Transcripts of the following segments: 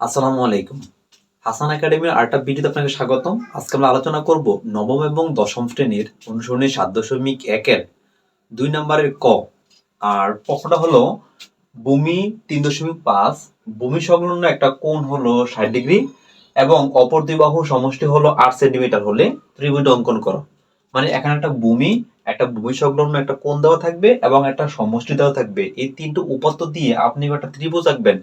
আসসালামু আলাইকুম। হাসান একাডেমির আরেকটা ভিডিওতে আপনাকে স্বাগতম। আজকে আমরা আলোচনা করব নবম এবং দশম শ্রেণির অনুসরণের সাত দশমিক একের দুই নম্বরের ক। আর পক্ষটা হলো, ভূমি তিন দশমিক পাঁচ, ভূমি সংলগ্ন একটা কোণ হলো ষাট ডিগ্রি এবং অপর দুই বাহু সমষ্টি হলো আট সেন্টিমিটার হলে ত্রিভুজ অঙ্কন করো। মানে এখানে একটা ভূমি একটা ভূমি সংলগ্ন একটা কোণ দেওয়া থাকবে এবং একটা সমষ্টি দেওয়া থাকবে। এই তিনটে উপাত্ত দিয়ে আপনি একটা ত্রিভুজ আঁকবেন।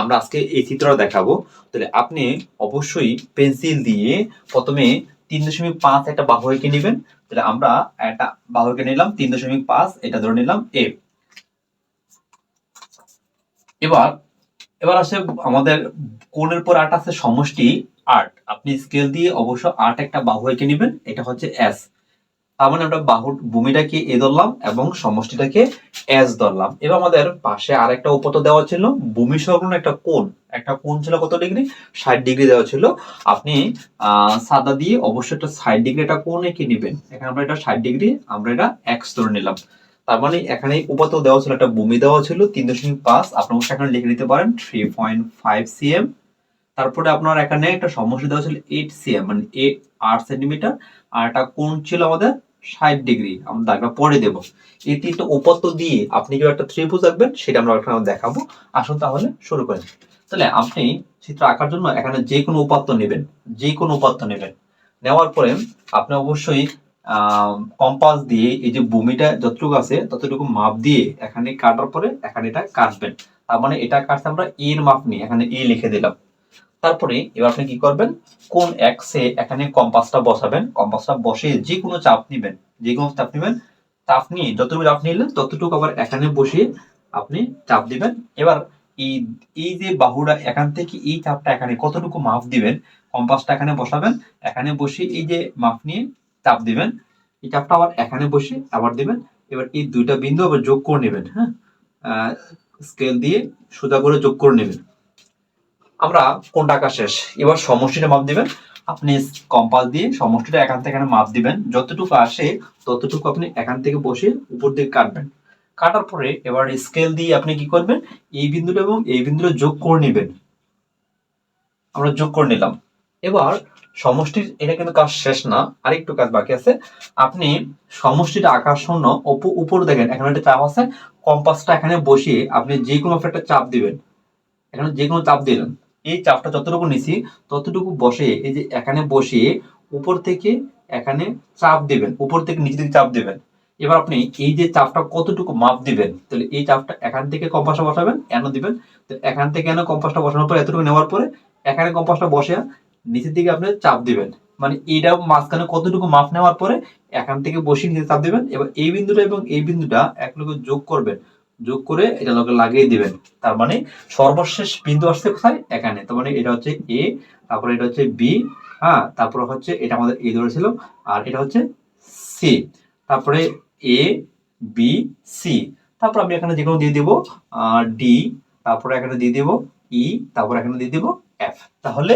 আমরা আজকে এই চিত্রটা দেখাবো। তাহলে আপনি অবশ্যই পেন্সিল দিয়ে প্রথমে তিন দশমিক পাঁচ একটা বাহু এঁকে নেবেন। তাহলে আমরা একটা বাহু এঁকে নিলাম, তিন দশমিক পাঁচ, এটা ধরে নিলাম এ। এবার এবার আসে আমাদের কোণের পর আট আছে সমষ্টি আট। আপনি স্কেল দিয়ে অবশ্য আট একটা বাহু এঁকে নেবেন, এটা হচ্ছে এস তার মানে আমরা বাহুর ভূমিটাকে এ ধরলাম এবং সমষ্টিটাকে এস ধরলাম। এবার আমাদের পাশে আরেকটা উপত দেওয়া ছিল, ভূমি সংলগ্ন একটা কোণ। একটা কোণ ছিল কত ডিগ্রি? ষাট ডিগ্রি দেওয়া ছিল। আপনি আহ সাদা দিয়ে অবশ্যই একটা ষাট ডিগ্রি একটা কোণ এঁকে নেবেন? এখানে আমরা এটা ষাট ডিগ্রি, আমরা এটা এক্স ধরে নিলাম। তার মানে এখানে উপাত্ত দেওয়া ছিল, একটা ভূমি দেওয়া ছিল, তিন দশমিক পাঁচ। আপনি অবশ্যই এখানে লিখে নিতে পারেন থ্রি পয়েন্ট ফাইভ সিএম তারপরে আপনার এখানে একটা সমস্যা দেওয়া ছিল এইট সিএম মানে এইট আট সেন্টিমিটার আর একটা কোণ ছিল আমাদের ষাট ডিগ্রি, আমরা দাগটা পরে দেব। এই তিনটা উপাত্ত দিয়ে আপনি কি একটা ত্রিভুজ আঁকবেন, সেটা আমরা এখানে দেখাবো। আসুন তাহলে শুরু করেন তাহলে আপনি চিত্র আঁকার জন্য এখানে যে কোনো উপাত্ত নেবেন, যে কোনো উপাত্ত নেবেন। নেওয়ার পরে আপনি অবশ্যই কম্পাস দিয়ে এই যে ভূমিটা যতটুকু আছে, ততটুকু মাপ দিয়ে এখানে কাটার পরে এখানে এটা কাটবেন। তার মানে এটা কাটতে আমরা এর মাপ নিয়ে এখানে এ লিখে দিলাম। তারপরে এবার আপনি কি করবেন? কোন এক্সে এখানে কম্পাসটা বসাবেন। কম্পাসটা বসিয়ে যে কোনো চাপ নেবেন, যে কোনো চাপ নেবেন। চাপ নিয়ে যতটুকু চাপ নিলেন, ততটুকু আবার এখানে বসিয়ে আপনি চাপ দিবেন। এবার এই এই যে বাহুটা এখান থেকে এই চাপটা এখানে কতটুকু মাপ দিবেন কম্পাসটা এখানে বসাবেন। এখানে বসে এই যে মাপ নিয়ে চাপ দিবেন। এই চাপটা আবার এখানে বসে আবার দিবেন। এবার এই দুইটা বিন্দু আবার যোগ করে নেবেন হ্যাঁ? স্কেল দিয়ে সোজা করে যোগ করে নেবেন। আমরা কোনটা আঁকা শেষ? এবার সমষ্টিটা মাপ দিবেন। আপনি কম্পাস দিয়ে সমষ্টিটা এখান থেকে মাপ দিবেন। যতটুকু আসে, ততটুকু আপনি এখান থেকে বসে উপর দিকে কাটবেন। কাটার পরে এবার স্কেল দিয়ে আপনি কি করবেন? এই বিন্দুটা এবং এই বিন্দুটা যোগ করে নেবেন। আমরা যোগ করে নিলাম। এবার সমষ্টির, এটা কিন্তু কাজ শেষ না, আরেকটু কাজ বাকি আছে। আপনি সমষ্টিটা আঁকার জন্য উপর দেখেন, এখানে একটা চাপ আছে। কম্পাসটা এখানে বসিয়ে আপনি যে কোনো একটা চাপ দিবেন। এখানে যে কোনো চাপ দিলেন। এই চাপটা যতটুকু নিছি, ততটুকু বসে, এই যে এখানে বসিয়ে উপর থেকে এখানে চাপ দেবেন, উপর থেকে নিচে দিকে চাপ দেবেন। এবার আপনি এই যে চাপটা কতটুকু মাপ দিবেন, তাহলে এই চাপটা এখান থেকে কম্পাসটা বসাবেন এন দিবেন? তো এখান থেকে এনে কম্পাসটা বসানোর পর, এতটুকু নেওয়ার পরে এখানে কম্পাসটা বসে নিচের দিকে আপনি চাপ দিবেন। মানে এইটা মাঝখানে কতটুকু মাপ নেওয়ার পরে এখান থেকে বসিয়ে নিচে চাপ দিবেন, এবার এই বিন্দুটা এবং এই বিন্দুটা এক লোকে যোগ করবেন। যোগ করে এটা লোকে লাগিয়ে দিবেন। তার মানে সর্বশেষ বিন্দু আসছে কোথায়? এখানে। তার মানে এটা হচ্ছে এ তারপরে এটা হচ্ছে বি হ্যাঁ তারপরে হচ্ছে এটা আমাদের এ ধরেছিল আর এটা হচ্ছে সি তারপরে এ বি সি তারপর আমি এখানে যে কোনো দিয়ে দিব ডি তারপরে এখানে দিয়ে দিব ই তারপর এখানে দিয়ে দিব এফ তাহলে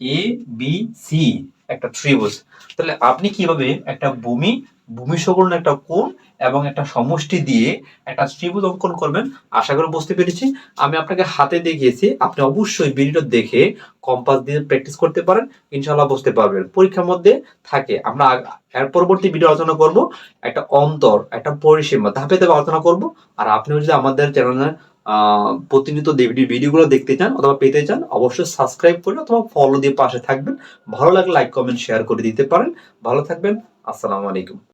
এ বি সি একটা ত্রিভুজ তাহলে আপনি কীভাবে একটা ভূমি ভূমি সংলগ্ন একটা কোণ এবং একটা সমষ্টি দিয়ে একটা ত্রিভুজ অঙ্কন করবেন। আশা করি বুঝতে পেরেছি। আমি আপনাকে হাতে দেখিয়েছি। আপনি অবশ্যই ভিডিওটা দেখে কম্পাস দিয়ে প্র্যাকটিস করতে পারেন। ইনশাল্লাহ বুঝতে পারবেন। পরীক্ষার মধ্যে থাকে। আমরা এর পরবর্তী ভিডিও আলোচনা করব। একটা অন্তর, একটা পরিসীমা ধাপে ধাপে আলোচনা করব। আর আপনি যদি আমাদের চ্যানেলে প্রতিনিয়ত ভিডিওগুলো দেখতে চান অথবা পেতে চান, অবশ্যই সাবস্ক্রাইব করে অথবা ফলো দিয়ে পাশে থাকবেন। ভালো লাগলে লাইক কমেন্ট শেয়ার করে দিতে পারেন। ভালো থাকবেন। আসসালামু আলাইকুম।